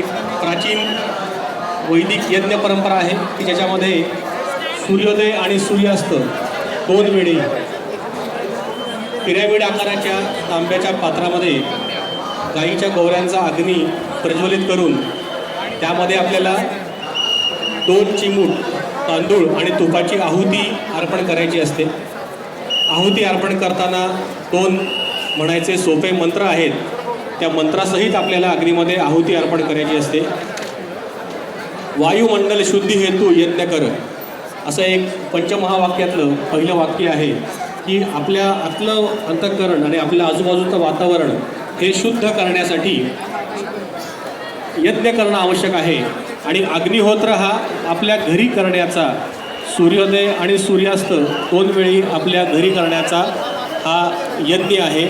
एक प्राचीन वैदिक यज्ञ परंपरा आहे की ज्याच्यामध्ये सूर्योदय आणि सूर्यास्त दोन वेळी पिरॅमिड आकाराच्या तांब्याच्या पात्रामध्ये गाईच्या गोवऱ्यांचा अग्नी प्रज्वलित करून त्यामध्ये आपल्याला दोन चिमूट तांदूळ आणि तुपाची आहुती अर्पण करायची असते. आहुती अर्पण करताना दोन म्हणायचे सोपे मंत्र आहेत. त्या मंत्रासहित आपल्याला अग्नीमध्ये आहुती अर्पण करायची असते. वायुमंडल शुद्धी हेतू यज्ञ कर. असं एक पंचमहावाक्यातलं पहिलं वाक्य आहे की आपल्या आतलं अंतःकरण आणि आपल्या आजूबाजूचं वातावरण हे शुद्ध करण्यासाठी यज्ञ करणं आवश्यक आहे. आणि अग्निहोत्र हा आपल्या घरी करण्याचा सूर्योदय आणि सूर्यास्त दोन वेळी आपल्या घरी करण्याचा हा यज्ञ आहे.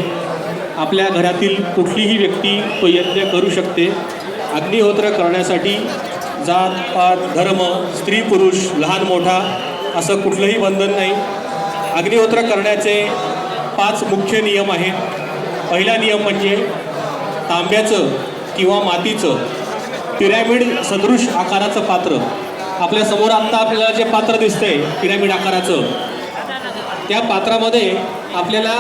आपल्या घरातील कुठलीही व्यक्ती तो यज्ञ करू शकते. अग्निहोत्र करण्यासाठी जात पात धर्म स्त्री पुरुष लहान मोठा असं कुठलंही बंधन नाही. अग्निहोत्र करण्याचे पाच मुख्य नियम आहेत. पहिला नियम म्हणजे तांब्याचं किंवा मातीचं पिरॅमिड सदृश आकाराचं पात्र. आपल्यासमोर आत्ता आपल्याला जे पात्र दिसतंय पिरॅमिड आकाराचं त्या पात्रामध्ये आपल्याला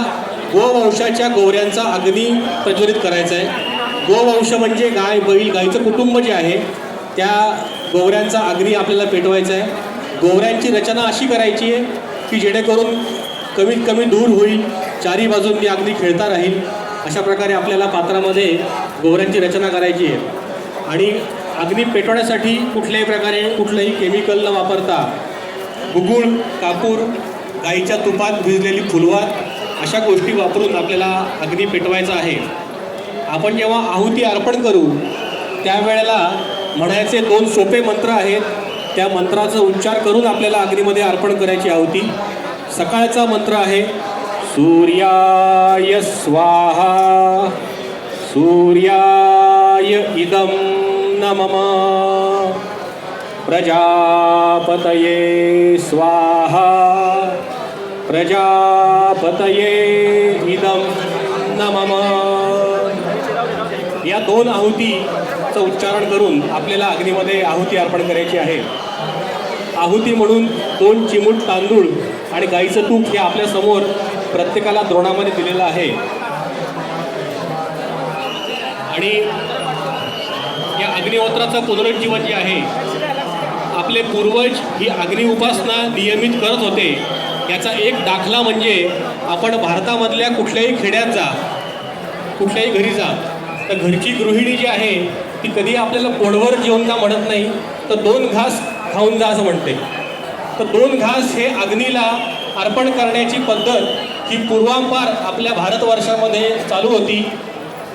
गोवंशाच्या गोवऱ्यांचा अग्नी प्रज्वलित करायचा आहे. गोवंश म्हणजे गाय बैल गायचं कुटुंब जे आहे त्या गोवऱ्यांचा अग्नी आपल्याला पेटवायचा आहे. गोवऱ्यांची रचना अशी करायची आहे की जेणेकरून कमीत कमी दूर होईल चारी बाजूंनी अग्नी खेळता राहील. अशा प्रकारे आपल्याला पात्रामध्ये गोवऱ्यांची रचना करायची आहे. आणि अग्नी पेटवण्यासाठी कुठल्याही प्रकारे कुठलंही केमिकल न वापरता गुगुळ कापूर गाईच्या तुपात भिजलेली फुलवात अशा गोष्टी वापरून आपल्याला अग्नी पेटवायचा आहे. आपण जेव्हा आहुती अर्पण करू त्यावेळेला म्हणायचे दोन सोपे मंत्र आहेत. त्या मंत्राचा उच्चार करून आपल्याला अग्नीमध्ये अर्पण करायची आहुती. सकाळचा मंत्र आहे सूर्याय स्वाहा सूर्याय इदं नमम प्रजापतये स्वाहा. प्रजापतये इदम नमम या दोन आहुतीचं उच्चारण करून आपल्याला अग्नीमध्ये आहुती अर्पण करायची आहे. आहुती म्हणून दोन चिमूट तांदूळ आणि गाईचं तूप हे आपल्यासमोर प्रत्येकाला द्रोणामध्ये दिलेलं आहे. आणि या अग्निहोत्राचं पुनरुज्जीवन जे आहे आपले पूर्वज ही अग्नि उपासना नियमित करत होते. याचा एक दाखला म्हणजे आपण भारतामधल्या कुठल्याही खेड्यात जा कुठल्याही घरी जा तर घरची गृहिणी जी आहे ती कधी आपल्याला पोडवर जेवण का म्हणत नाही तर दोन घास खाऊन जा असं म्हणते. तर दोन घास हे अग्नीला अर्पण करण्याची पद्धत ही पूर्वांपार आपल्या भारतवर्षामध्ये चालू होती.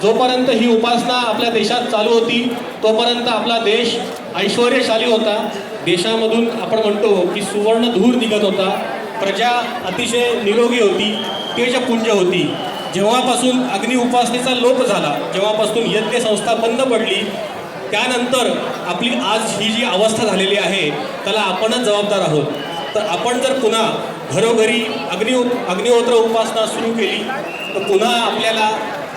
जोपर्यंत ही उपासना आपल्या देशात चालू होती तोपर्यंत आपला देश ऐश्वर्यशाली होता. देशामधून आपण म्हणतो की सुवर्ण धूर निघत होता. प्रजा अतिशय निरोगी होती तेजपुंज होती. जेव्हापासून अग्नि उपासनेचा लोप झाला जेव्हापासून यज्ञ संस्था बंद पडली त्यानंतर आपली आज ही जी अवस्था झालेली आहे त्याला आपणच जबाबदार आहोत. तर आपण जर पुन्हा घरोघरी अग्नि अग्निहोत्र उपासना सुरू केली तर पुन्हा आपल्याला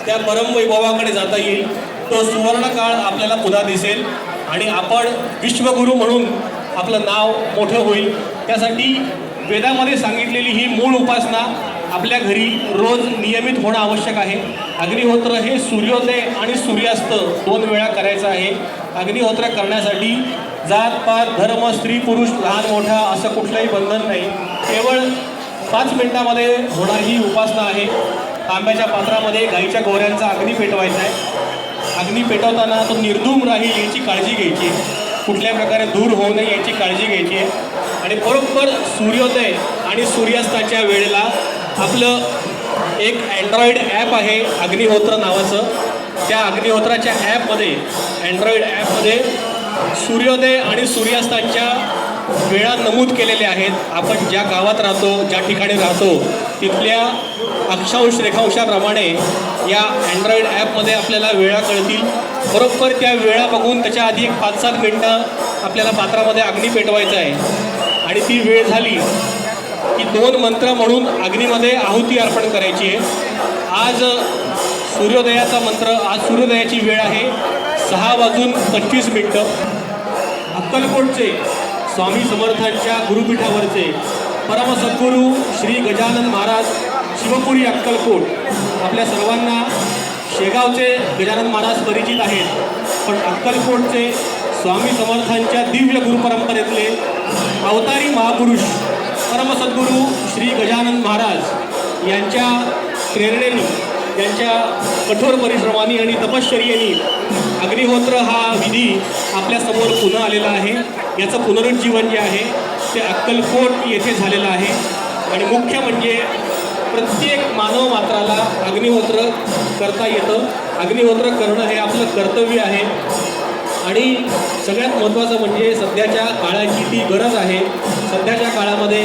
त्या परमवैभवाकडे जाता येईल. तो सुवर्णकाळ आपल्याला पुन्हा दिसेल आणि आपण विश्वगुरू म्हणून आपलं नाव मोठं होईल. त्यासाठी वेदामध्ये सांगितलेली ही मूळ उपासना आपल्या घरी रोज नियमित होणं आवश्यक आहे. अग्निहोत्र हे सूर्योदय आणि सूर्यास्त दोन वेळा करायचं आहे. अग्निहोत्र करण्यासाठी जात पात धर्म स्त्री पुरुष लहान मोठा असं कुठलंही बंधन नाही. केवळ पाच मिनिटामध्ये होणारी ही उपासना आहे. तांब्याच्या पात्रामध्ये गाईच्या गोऱ्यांचा अग्नी पेटवायचा आहे. अग्नी पेटवताना तो निर्धूम राहील याची काळजी घ्यायची कुठल्या प्रकारे दूर होऊ नये याची काळजी घ्यायची आहे. आणि बरोबर सूर्योदय आणि सूर्यास्ताच्या वेळेला आपलं एक अँड्रॉइड ॲप आहे अग्निहोत्र नावाचं. त्या अग्निहोत्राच्या ॲपमध्ये अँड्रॉइड ॲपमध्ये सूर्योदय आणि सूर्यास्ताच्या वेळा नमूद केलेल्या आहेत. आपण ज्या गावात राहतो ज्या ठिकाणी राहतो तिथल्या अक्षांश रेखांशाप्रमाणे या अँड्रॉइड ॲपमध्ये आपल्याला वेळा कळतील. बरोबर त्या वेळा बघून त्याच्या आधी एक पाच सात मिनटं आपल्याला पात्रामध्ये अग्नी पेटवायचं आहे. आणि ती वेळ झाली की दोन मंत्र म्हणून अग्नीमध्ये आहुती अर्पण करायची आहे. आज सूर्योदयाचा मंत्र आज सूर्योदयाची वेळ आहे. सहा वाजून पंचवीस मिनटं. अक्कलकोटचे स्वामी समर्थांच्या गुरुपीठावरचे परमसद्गुरू श्री गजानन महाराज शिवपुरी अक्कलकोट. आपल्या सर्वांना शेगावचे गजानन महाराज परिचित आहेत. पण अक्कलकोटचे स्वामी समर्थांच्या दिव्य गुरुपरंपरेतले अवतारी महापुरुष परमसद्गुरू श्री गजानन महाराज यांच्या प्रेरणेने यांच्या कठोर परिश्रमाने आणि तपश्चर्येने अग्निहोत्र हा विधी आपल्यासमोर पुन्हा आलेला आहे. याचं पुनरुज्जीवन जे आहे ते अक्कलकोट येथे झालेलं आहे. आणि मुख्य म्हणजे प्रत्येक मानव मात्राला अग्निहोत्र करता येतं. अग्निहोत्र करणं हे आपलं कर्तव्य आहे. आणि सगळ्यात महत्त्वाचं म्हणजे सध्याच्या काळाची ती गरज आहे. सध्याच्या काळामध्ये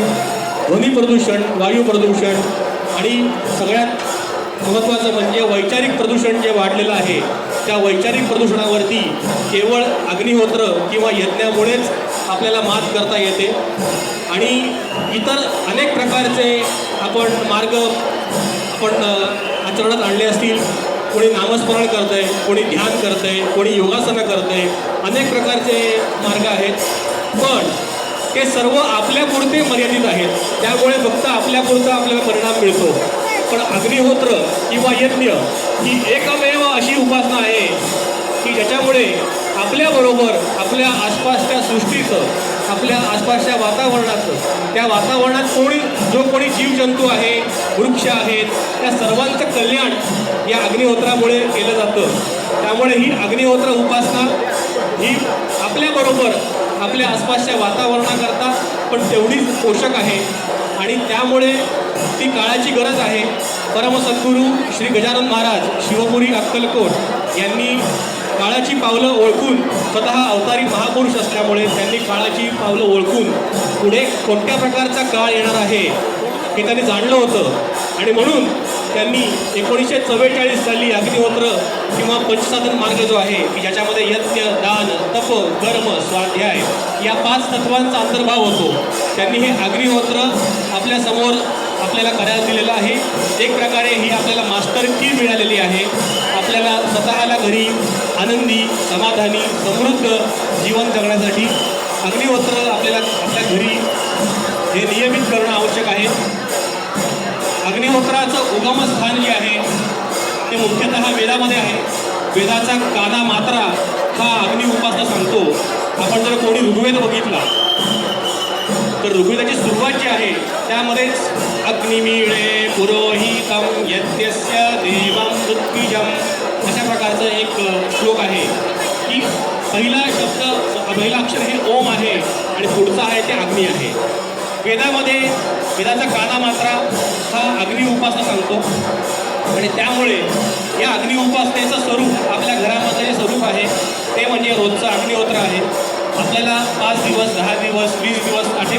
ध्वनी प्रदूषण वायू प्रदूषण आणि सगळ्यात महत्त्वाचं म्हणजे वैचारिक प्रदूषण जे वाढलेलं आहे त्या वैचारिक प्रदूषणावरती केवळ अग्निहोत्र किंवा यज्ञामुळेच आपल्याला मात करता येते. आणि इतर अनेक प्रकारचे आपण मार्ग आपण आचरणात आणले असतील. कोणी नामस्मरण करत आहे कोणी ध्यान करत आहे कोणी योगासनं करत आहे अनेक प्रकारचे मार्ग आहेत. पण ते सर्व आपल्यापुरते मर्यादित आहेत. त्यामुळे फक्त आपल्यापुरता आपल्याला परिणाम मिळतो. पण अग्निहोत्र किंवा यज्ञ ही एकमेव अशी उपासना आहे की ज्याच्यामुळे आपल्याबरोबर आपल्या आसपासच्या सृष्टीचं आपल्या आसपासच्या वातावरणाचं त्या वातावरणात कोणी जो कोणी जीवजंतू आहे वृक्ष आहेत त्या सर्वांचं कल्याण या अग्निहोत्रामुळे केलं जातं. त्यामुळे ही अग्निहोत्र उपासना ही आपल्याबरोबर आपल्या आसपासच्या वातावरणाकरता पण तेवढीच पोषक आहे. आणि त्यामुळे ती काळाची गरज आहे. परमसद्गुरू श्री गजानन महाराज शिवपुरी अक्कलकोट यांनी काळाची पावलं ओळखून स्वतः अवतारी महापुरुष असल्यामुळे त्यांनी काळाची पावलं ओळखून पुढे कोणत्या प्रकारचा काळ येणार आहे हे त्यांनी जाणलं होतं. आणि म्हणून त्यांनी एकोणीसशे चव्वेचाळीस साली अग्निहोत्र किंवा पंचसाधन मार्ग जो आहे की ज्याच्यामध्ये यज्ञ दान तप कर्म स्वाध्याय या पाच तत्वांचा अंतर्भाव होतो. त्यांनी हे अग्निहोत्र आपल्यासमोर आपल्याला करायला दिलेलं आहे. एक प्रकारे ही आपल्याला मास्टर की मिळालेली आहे. आपल्याला स्वतःला घरी आनंदी समाधानी समृद्ध जीवन जगण्यासाठी अग्निहोत्र आपल्याला आपल्या घरी हे नियमित करणं आवश्यक आहे. अग्निहोत्राचं उगमस्थान जे आहे ते मुख्यतः वेदामध्ये आहे. वेदाचा काना मात्रा हा अग्नि उपासना सांगतो. आपण जर कोणी ऋग्वेद बघितला तर ऋग्वेदाची सुरुवात जी आहे त्यामध्येच अग्निमिळे पुरोहितम यत्यस्य देवम मृत्युजम. अशा प्रकारचं एक श्लोक आहे की पहिला शब्द पहिला अक्षर हे ओम आहे आणि पुढचं आहे ते अग्नी आहे. वेदामध्ये वेदाचा काना मात्रा हा अग्नि उपासना सांगतो. आणि त्यामुळे या अग्नि उपासनेचं स्वरूप आपल्या घरामध्ये जे स्वरूप आहे. ते म्हणजे रोजचं अग्निहोत्र आहे. आपल्याला पाच दिवस दहा दिवस वीस दिवस असे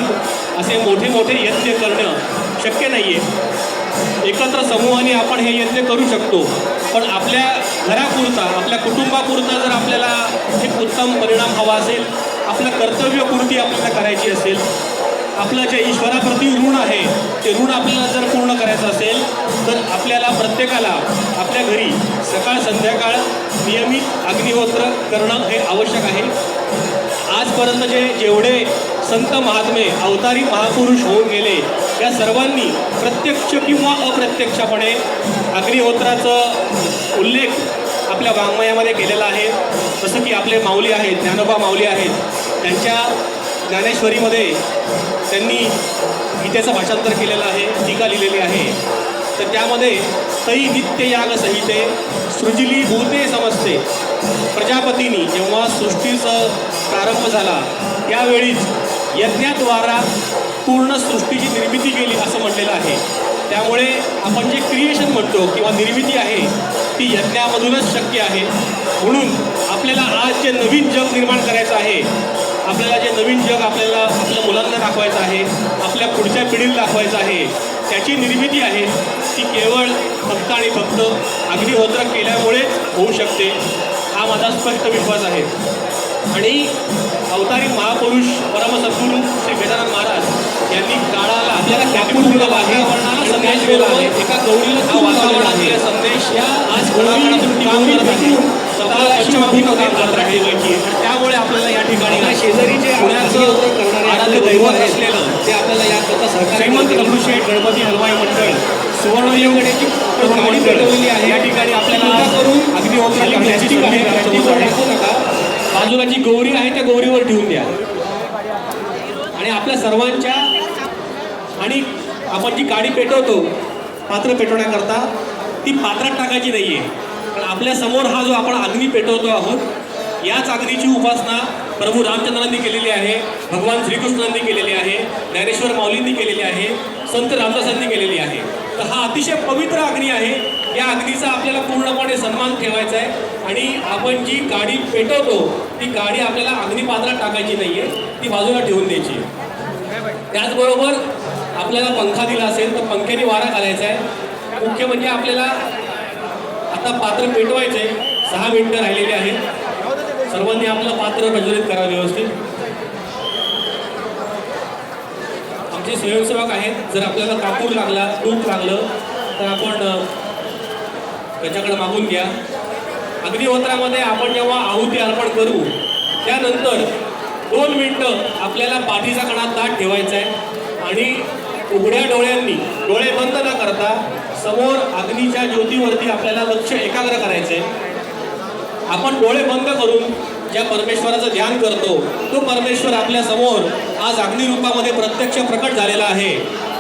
असे मोठे मोठे यज्ञ करणं शक्य नाही आहे एकत्र समूहाने आपण हे यज्ञ करू शकतो. पण आपल्या घरापुरता आपल्या कुटुंबापुरता जर आपल्याला एक उत्तम परिणाम हवा असेल आपलं कर्तव्यपूर्ती आपल्याला करायची असेल आपलं जे ईश्वराप्रती ऋण आहे ते ऋण आपल्याला जर पूर्ण करायचं असेल तर आपल्याला प्रत्येकाला आपल्या घरी सकाळ संध्याकाळ नियमित अग्निहोत्र करणं हे आवश्यक आहे. आजपर्यंत जे जेवढे संत महात्मे अवतारी महापुरुष होऊन गेले. या सर्वांनी प्रत्यक्ष किंवा अप्रत्यक्षपणे अग्निहोत्राचं उल्लेख आपल्या वाङ्मयामध्ये केलेला आहे. जसं की आपले माऊली आहेत ज्ञानोबा माऊली आहेत. त्यांच्या ज्ञानेश्वरीमध्ये त्यांनी गीतेचं भाषांतर केलेलं आहे टीका लिहिलेली आहे. तर त्यामध्ये तै नित्य याग संहिते सृजिली भूते समजते प्रजापतींनी जेव्हा सृष्टीचा प्रारंभ झाला त्यावेळीच यज्ञाद्वारा पूर्ण सृष्टीची निर्मिती केली असं म्हटलेलं आहे. त्यामुळे आपण जे क्रिएशन म्हणतो किंवा निर्मिती आहे ती यज्ञामधूनच शक्य आहे. म्हणून आपल्याला आज जे नवीन जग निर्माण करायचं आहे आपल्याला जे नवीन जग आपल्याला आपल्या मुलांना दाखवायचं आहे आपल्या पुढच्या पिढीला दाखवायचं आहे त्याची निर्मिती आहे ती केवळ फक्त आणि फक्त अग्निहोत्र केल्यामुळेच होऊ शकते हा माझा स्पष्ट विश्वास आहे. आणि अवतारी महापुरुष परमसद्गुरू श्री गजानन महाराज यांनी काळाला आपल्याला कॅपिटल वातावरणाला संदेश दिला आहे एका गौरीला हा वातावरणातील संदेश या आज घडामोडीतून टिकवून करत आहे स्वतः ठेवायची आहे. आणि त्यामुळे आपल्याला या ठिकाणी शेजारी जे पुण्याचं आराध्य दैवत असलेलं ते आपल्याला याकरता सहकार्य श्रीमंत करतील. दगडूशेठ गणपती हलवाई मंडळ पेटवलेली आहे. या ठिकाणी आपल्याला करून आहे, टाकू होते. बाजूला जी गौरी आहे त्या गौरीवर ठेवून द्या. आणि आपल्या सर्वांच्या आणि आपण जी गाडी पेटवतो पात्र पेटवण्याकरता ती पात्रात टाकायची नाहीये. पण आपल्यासमोर हा जो आपण अग्नी पेटवतो आहोत याच अग्नीची उपासना प्रभू रामचंद्रांनी केलेली आहे भगवान श्रीकृष्णांनी केलेली आहे ज्ञानेश्वर माऊलींनी केलेली आहे संत रामदासांनी केलेली आहे. तर हा अतिशय पवित्र अग्नी आहे या अग्नीचा आपल्याला पूर्णपणे सन्मान ठेवायचा आहे. आणि आपण जी गाडी पेटवतो ती गाडी आपल्याला अग्निपात्रात टाकायची नाही आहे ती बाजूला ठेवून द्यायची त्याचबरोबर आपल्याला पंखा दिला असेल तर पंख्याने वारा घालायचा आहे. मुख्य म्हणजे आपल्याला आता पात्र पेटवायचं आहे. सहा मिनिटं राहिलेली आहेत. सर्वांनी आपलं पात्र प्रज्वलित करा व्यवस्थित. आमचे स्वयंसेवक आहेत. जर आपल्याला कापूर लागला तूप लागलं तर आपण त्याच्याकडे मागून घ्या. अग्निहोत्रामध्ये आपण जेव्हा आहुती अर्पण करू त्यानंतर दोन मिनटं आपल्याला पाठीचा कणा ताट ठेवायचा आहे आणि उघड्या डोळ्यांनी डोळे बंद न करता समोर अग्नीच्या ज्योतीवरती आपल्याला लक्ष एकाग्र करायचं आहे आपण डोळे बंद करून ज्या परमेश्वराचं ध्यान करतो तो परमेश्वर आपल्यासमोर आज अग्निरूपामध्ये प्रत्यक्ष प्रकट झालेला आहे.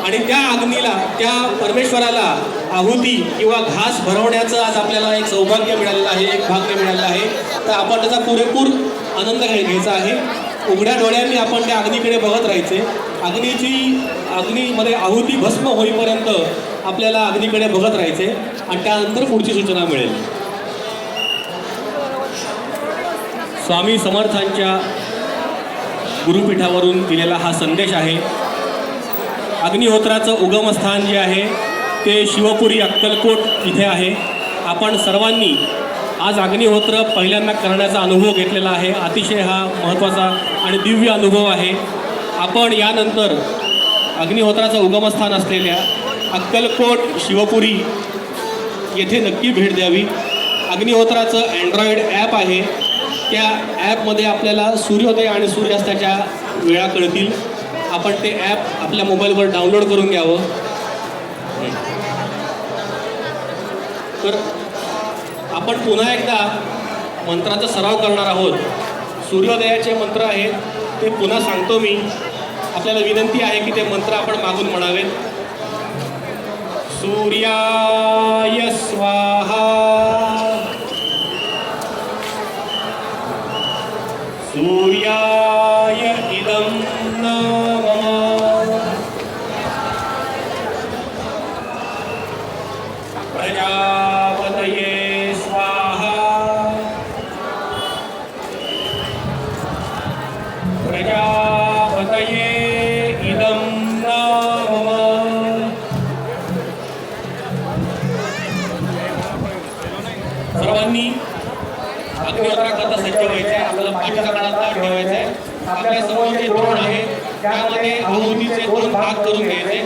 आणि त्या अग्नीला त्या परमेश्वराला आहुती किंवा घास भरवण्याचं आज आपल्याला एक सौभाग्य मिळालेलं आहे एक भाग्य मिळालेलं आहे. तर आपण त्याचा पुरेपूर आनंद घ्यायचा आहे. उघड्या डोळ्यांनी आपण त्या अग्नीकडे बघत राहायचे. अग्नीची अग्नीमध्ये आहुती भस्म होईपर्यंत आपल्याला अग्नीकडे बघत राहायचे आणि त्यानंतर पुढची सूचना मिळेल. स्वामी समर्थांच्या गुरुपीठावरून दिलेला हा संदेश आहे. अग्निहोत्राचं उगमस्थान जे आहे ते शिवपुरी अक्कलकोट इथे आहे. आपण सर्वांनी आज अग्निहोत्र पहिल्यांदा करण्याचा अनुभव घेतलेला आहे. अतिशय हा महत्त्वाचा आणि दिव्य अनुभव आहे. आपण यानंतर अग्निहोत्राचं उगमस्थान असलेल्या अक्कलकोट शिवपुरी येथे नक्की भेट द्यावी. अग्निहोत्राचं अँड्रॉइड ॲप आहे. त्या ॲपमध्ये आपल्याला सूर्योदय आणि सूर्यास्ताच्या वेळा कळतील. आपण ते ॲप आपल्या मोबाईलवर डाउनलोड करून घ्यावं. तर आपण पुन्हा एकदा मंत्राचा सराव करणार आहोत. सूर्योदयाचे मंत्र आहेत ते पुन्हा सांगतो मी. आपल्याला विनंती आहे की ते मंत्र आपण मागून म्हणावेत. सूर्याय स्वाहा. सूर्या सर्वांनी अग्निहोत्राकरता सज्ज व्हायचं आपल्याला पाठीचा काळात ताट आपल्यासमोर जे द्रोण आहे त्यामध्ये आहुतीचे दोन भाग करून घ्यायचे?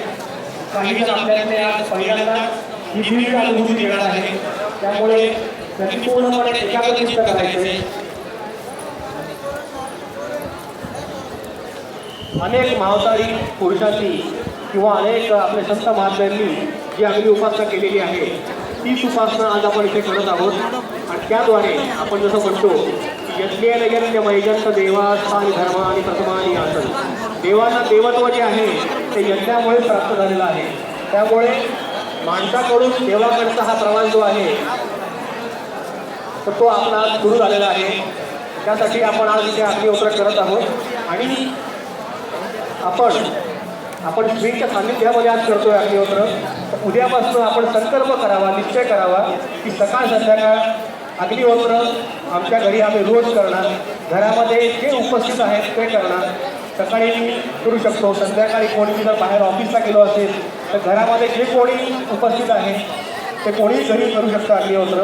काही जण आपल्याकडे आज पहिल्यांदाच ही दिव्य अनुभूती आहे. त्यामुळे त्यांनी पूर्णपणे एकाग्रचित्त करायचे अनेक मावतारी पुरुषांनी किंवा अनेक आपले संत महात्म्यांनी जी अग्नी उपासना केलेली आहे तीच उपासना आज आपण इथे करत आहोत. आणि त्याद्वारे आपण जसं म्हणतो यज्ञेन यज्ञ मैजंत देवास्थान धर्म आणि प्रथमानी आसन. देवांना देवत्व जे आहे ते यज्ञामुळे प्राप्त झालेलं आहे. त्यामुळे माणसाकडून देवाकडचा हा प्रवास जो आहे तर तो आपला आज सुरू झालेला आहे. त्यासाठी आपण आज इथे अग्निहोत्र करत आहोत. आणि आपण आपण श्रीच्या सान्निध्यामध्ये आज करतोय अग्निहोत्र तर उद्यापासून आपण संकल्प करावा निश्चय करावा की सकाळ संध्याकाळ अग्निहोत्र आमच्या घरी आम्ही रोज करणार. घरामध्ये जे उपस्थित आहेत ते करणार. सकाळी मी करू शकतो संध्याकाळी कोणी जर बाहेर ऑफिसला गेलो असेल तर घरामध्ये जे कोणी उपस्थित आहे ते कोणीही घरी करू शकतं अग्निहोत्र